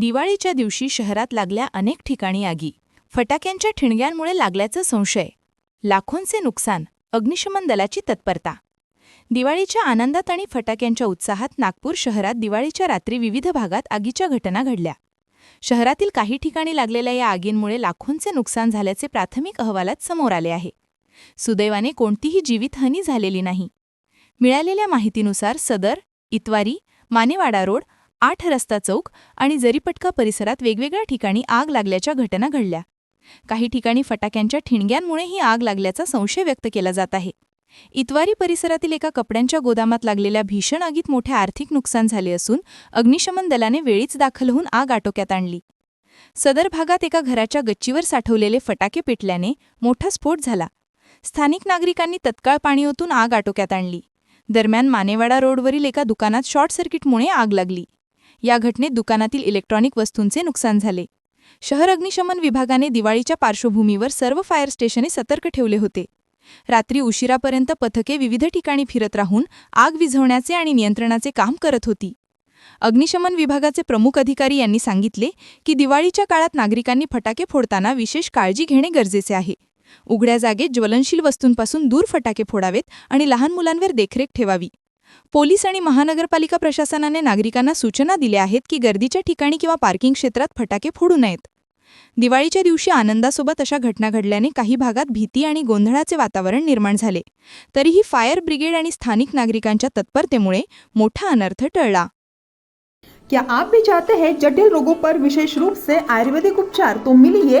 दिवाळीच्या दिवशी शहरात लागल्या अनेक ठिकाणी आगी. फटाक्यांच्या ठिणग्यांमुळे लागल्याचं संशय. लाखोंचे नुकसान अग्निशमन दलाची तत्परता. दिवाळीच्या आनंदात आणि फटाक्यांच्या उत्साहात नागपूर शहरात दिवाळीच्या रात्री विविध भागात आगीच्या घटना घडल्या. शहरातील काही ठिकाणी लागलेल्या या आगींमुळे लाखोंचे नुकसान झाल्याचे प्राथमिक अहवालात समोर आले आहे. सुदैवाने कोणतीही जीवितहानी झालेली नाही. मिळालेल्या माहितीनुसार सदर इतवारी मानेवाडा रोड आठ रस्ता चौक आणि जरीपटका परिसरात वेगवेगळ्या ठिकाणी आग लागल्याच्या घटना घडल्या. काही ठिकाणी फटाक्यांच्या ठिणग्यांमुळे ही आग लागल्याचा संशय व्यक्त केला जात आहे. इतवारी परिसरातील एका कपड्यांच्या गोदामात लागलेल्या भीषण आगीत मोठे आर्थिक नुकसान झाले असून अग्निशमन दलाने वेळीच दाखल होऊन आग आटोक्यात आणली. सदर भागात एका घराच्या गच्चीवर साठवलेले फटाके पेटल्याने मोठा स्फोट झाला. स्थानिक नागरिकांनी तत्काळ पाणी ओतून आग आटोक्यात आणली. दरम्यान मानेवाडा रोडवरील एका दुकानात शॉर्ट सर्किटमुळे आग लागली. या घटनेत दुकानातील इलेक्ट्रॉनिक वस्तूंचे नुकसान झाले. शहर अग्निशमन विभागाने दिवाळीच्या पार्श्वभूमीवर सर्व फायर स्टेशने सतर्क ठेवले होते. रात्री उशिरापर्यंत पथके विविध ठिकाणी फिरत राहून आग विझवण्याचे आणि नियंत्रणाचे काम करत होती. अग्निशमन विभागाचे प्रमुख अधिकारी यांनी सांगितले की दिवाळीच्या काळात नागरिकांनी फटाके फोडताना विशेष काळजी घेणे गरजेचे आहे. उघड्या जागेत ज्वलनशील वस्तूंपासून दूर फटाके फोडावेत आणि लहान मुलांवर देखरेख ठेवावी. पोलीस आणि महानगरपालिका प्रशासनाने नागरिकांना सूचना दिल्या आहेत की गर्दीच्या ठिकाणी किंवा पार्किंग क्षेत्रात फटाके फोडू नयेत. दिवाळीच्या दिवशी आनंदासोबत अशा घटना घडल्याने काही भागात भीती आणि गोंधळाचे वातावरण निर्माण झाले. तरीही फायर ब्रिगेड आणि स्थानिक नागरिकांच्या तत्परतेमुळे मोठा अनर्थ टळला. क्या आप भी चाहते हैं जटिल रोगों पर विशेष रूप से आयुर्वेदिक उपचार तो मिलिए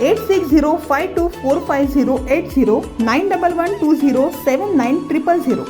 Eight six zero five two four five zero eight zero nine double one two zero seven nine triple zero.